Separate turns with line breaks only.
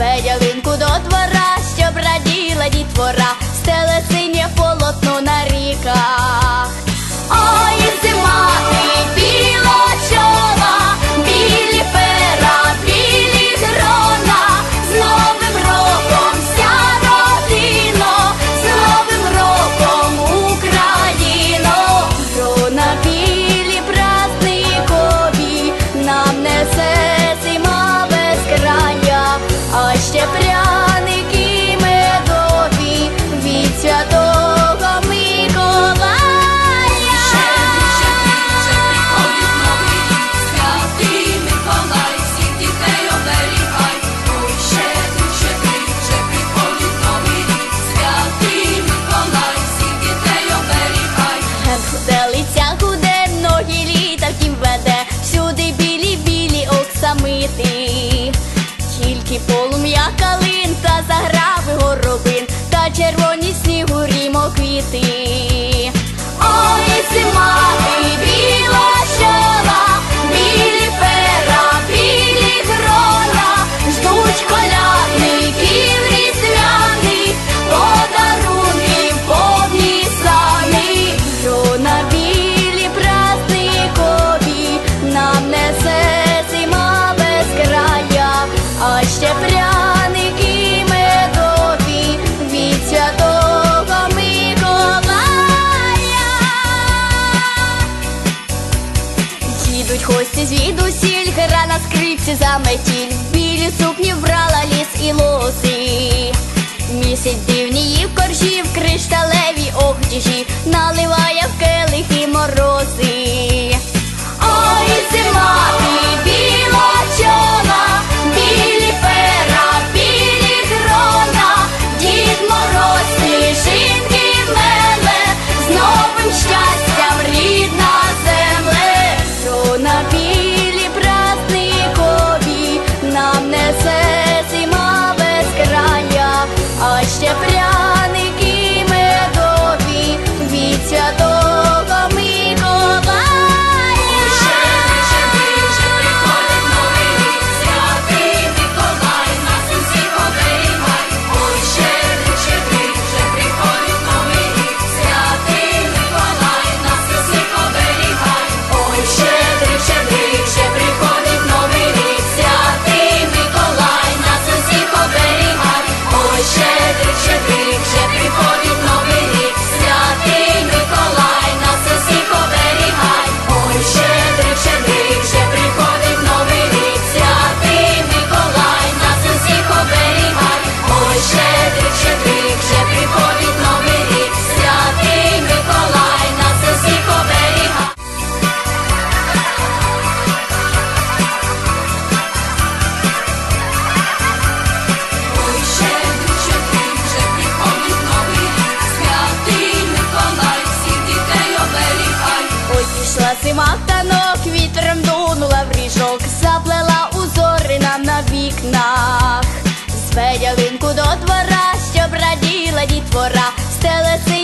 педялинку до двора, щоб раділа дітвора, стеле синє полотно на ріках. полум'я калин, та заграви горобин, та червоні снігу рімо квіти. Ой, зима! Гості звідусіль, гра на скрипці заметіль, білі сукні вбрала ліс і лоси. Місяць двора, щоб раділа дітвора, стелеси.